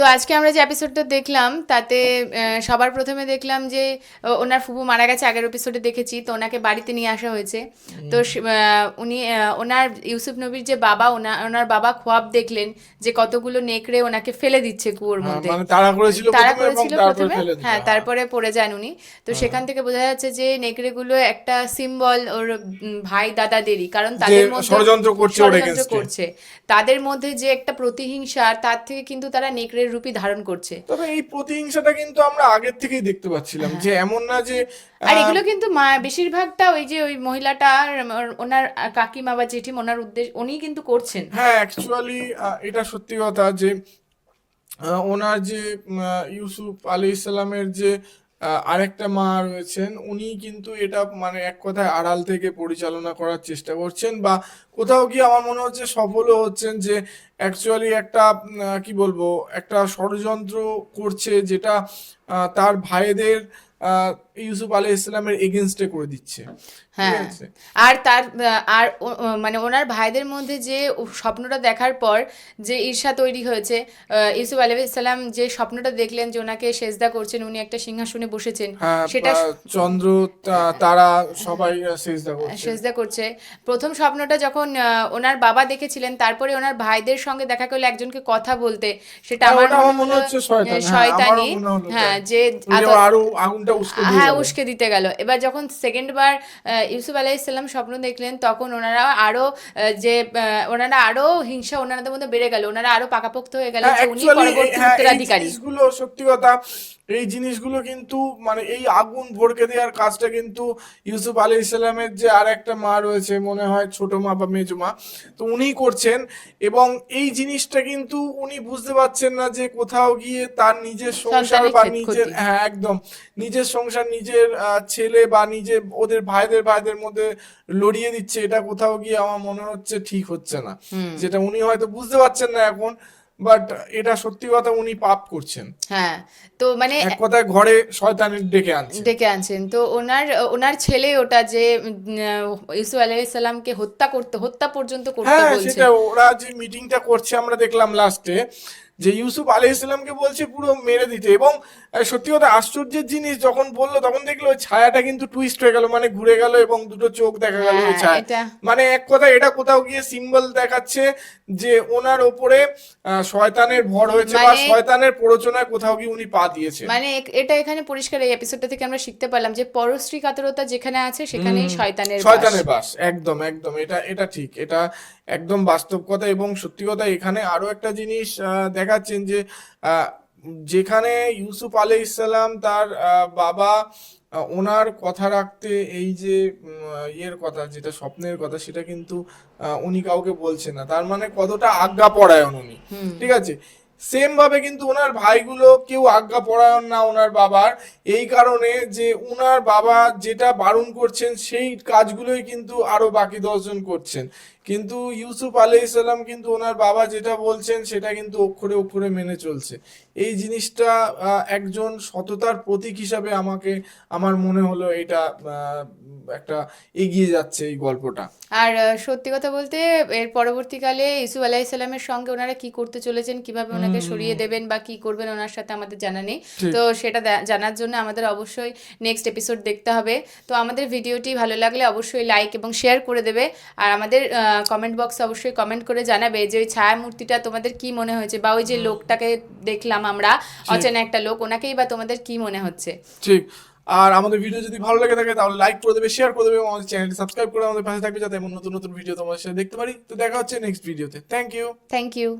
তো আজকে আমরা যে এপিসোডটা দেখলাম তাতে সবার প্রথমে দেখলাম যে ওনার ফুপু মারা গেছে আগের এপিসোডে দেখেছি তো ওনাকে বাড়িতে নিয়ে আসা হয়েছে। তো উনি ওনার ইউসুফ নবীর যে বাবা ওনা ওনার বাবা খোয়াব দেখলেন যে কতগুলো নেকড়ে ওনাকে ফেলে দিচ্ছে কুয়োর হ্যাঁ, মধ্যে। মানে তারা করেছিল প্রথমে হ্যাঁ তারপরে পড়ে যান উনি। তো সেখান থেকে বোঝা যাচ্ছে যে নেকড়েগুলো একটা সিম্বল ওর ভাই দাদাদেরই কারণ তাদের মধ্যে ষড়যন্ত্র। করছে। তাদের মধ্যে যে একটা প্রতিহিংসা তার থেকে কিন্তু তারা নেকড়ের রূপই ধারণ করছে তবে এই প্রতিহিংসাটা কিন্তু আমরা আগের থেকেই দেখতে পাচ্ছিলাম যে এমন না যে হ্যাঁ। আর এগুলো কিন্তু বেশিরভাগটা ওই যে ওই মহিলাটা ওনার কাকিমা বা জেঠিম ওনার উদ্দেশ্য উনি কিন্তু করছেন হ্যাঁ অ্যাকচুয়ালি এটা সত্যি কথা যে ওনার যে ইউসুফ আলী ইসলামের যে আরেকটা মা রয়েছেন, উনি কিন্তু এটা মানে এক কথায় আড়াল থেকে পরিচালনা করার চেষ্টা করছেন বা কোথাও গিয়ে আমার মনে হচ্ছে সফলও হচ্ছেন যে অ্যাকচুয়ালি একটা কি বলব, একটা ষড়যন্ত্র করছে যেটা তার ভাইদের ইউসুফ আলী ইসলামের এগেনস্টে করে দিচ্ছে। হ্যাঁ। আর তার আর মানে ওনার ভাইদের মধ্যে যে স্বপ্নটা দেখার পর যে ঈর্ষা তৈরি হয়েছে ইউসুফ আলাইসাল্লাম যে স্বপ্নটা দেখলেন যে ওনাকে সেজদা করছেন উনি একটা সিংহাসনে বসেছেন হ্যাঁ সেটা চন্দ্র তারা সবাই সেজদা করছে। সেজদা করছে। প্রথম স্বপ্নটা যখন ওনার বাবা দেখেছিলেন তারপরে ওনার ভাইদের সঙ্গে দেখা করলে একজনকে কথা বলতে সেটা হ্যাঁ, আমার মনে হচ্ছে শয়তান, হ্যাঁ, যে আরও আগুনটা উস্কে দিয়ে হ্যাঁ উস্কে দিতে গেল। এবার যখন সেকেন্ড বার আহ, ইউসুফ আলাইসাল্লাম স্বপ্ন দেখলেন তখন ওনারা আরও যে ওনারা আরও হিংসা ওনাদের মধ্যে বেড়ে গেল। ওনারা আরও পাকাপোক্ত হয়ে গেল হ্যাঁ, যে উনি পরবর্তী হ্যাঁ, উত্তরাধিকারী। জিনিসগুলো সত্যি কথা এই জিনিসগুলো কিন্তু মানে এই আগুন ভড়কে দেওয়ার কাজটা কিন্তু ইউসুফ আলী ইসলামের যে আর একটা মা রয়েছে মনে হয় ছোট মা বা মেজো মা তো উনিই করছেন। এবং এই জিনিসটা কিন্তু উনি বুঝতে পারছেন না যে কোথাও গিয়ে তার নিজের সংসার বা নিজের হ্যাঁ একদম নিজের সংসার নিজের ছেলে বা নিজে ওদের ভাইদের ভাইদের মধ্যে লড়িয়ে দিচ্ছে এটা কোথাও গিয়ে আমার মনে হচ্ছে ঠিক হচ্ছে না। যেটা উনি হয়তো বুঝতে পারছেন না এখন বাট এটা সত্যি কথা উনি পাপ করছেন। হ্যাঁ তো মানে এক কথায় ঘরে শয়তানের ডেকে আনছেন। ডেকে আনছেন। তো ওনার ওনার ছেলে ওটা যে উম, ইউসুফ আলাইসাল্লামকে হত্যা করতে হত্যা পর্যন্ত করতে হ্যাঁ বলছে। সেটা ওরা যে মিটিংটা করছে আমরা দেখলাম লাস্টে যে ইউসুফ আলী ইসলামকে বলছে পুরো মেরে দিতে এবং সত্যি কথা আশ্চর্যের জিনিস যখন বলল তখন দেখল ছায়াটা কিন্তু টুইস্ট হয়ে গেল মানে ঘুরে গেল এবং দুটো চোখ দেখা গেল হ্যাঁ, ছায়া মানে এক কথা এটা কোথাও গিয়ে সিম্বল দেখাচ্ছে যে ওনার ওপরে শয়তানের ভর হয়েছে বা মানে- শয়তানের প্ররোচনায় কোথাও গিয়ে উনি পা দিয়েছে। মানে এটা এখানে পরিষ্কার এই এপিসোডটা থেকে আমরা শিখতে পারলাম যে পরশ্রী কাতরতা যেখানে আছে সেখানেই শয়তানের শয়তানের বাস একদম একদম এটা এটা ঠিক এটা একদম বাস্তব কথা এবং সত্যি কথা এখানে আরও একটা জিনিস আহ, দেখাচ্ছেন যে যেখানে ইউসুফ আলী ইসলাম তার বাবা ওনার কথা রাখতে এই যে ইয়ের কথা যেটা স্বপ্নের কথা সেটা কিন্তু উনি কাউকে বলছে না। তার মানে কতটা আজ্ঞা পরায়ণ উনি। ঠিক আছে? সেম ভাবে কিন্তু ওনার ভাইগুলো কেউ আজ্ঞা পরায়ণ না ওনার বাবার। এই কারণে যে ওনার বাবা যেটা বারণ করছেন সেই কাজগুলোই কিন্তু আরও বাকি দশজন করছেন। কিন্তু ইউসুফ আলাইসাল্লাম কিন্তু ওনার বাবা যেটা বলছেন সেটা কিন্তু অক্ষরে অক্ষরে মেনে চলছে। এই জিনিসটা একজন সততার প্রতীক হিসাবে আমাকে আমার মনে হলো এটা একটা এগিয়ে যাচ্ছে এই গল্পটা। আর সত্যি কথা বলতে এর পরবর্তীকালে ইসুফ আলাইসাল্লামের সঙ্গে ওনারা কি করতে চলেছেন কীভাবে ওনাকে সরিয়ে দেবেন বা কি করবেন ওনার সাথে আমাদের জানা নেই। তো সেটা জানার জন্য আমাদের অবশ্যই নেক্সট এপিসোড দেখতে হবে। তো আমাদের ভিডিওটি ভালো লাগলে অবশ্যই লাইক এবং শেয়ার করে দেবে। আর আমাদের কমেন্ট বক্সে অবশ্যই কমেন্ট করে জানাবে যে ওই ছায়া মূর্তিটা তোমাদের কি মনে হয়েছে বা ওই যে লোকটাকে দেখলাম আমরা অচেনা একটা লোক ওনাকেই বা তোমাদের কি মনে হচ্ছে? ঠিক। আর আমাদের ভিডিও যদি ভালো লাগে থাকে তাহলে লাইক করে দেবে শেয়ার করে দেবে আমাদের চ্যানেলটি সাবস্ক্রাইব করে আমাদের পাশে থাকবে যাতে এমন নতুন নতুন ভিডিও তোমাদের সাথে দেখতে পারি। তো দেখা হচ্ছে নেক্সট ভিডিওতে থ্যাংক ইউ থ্যাংক ইউ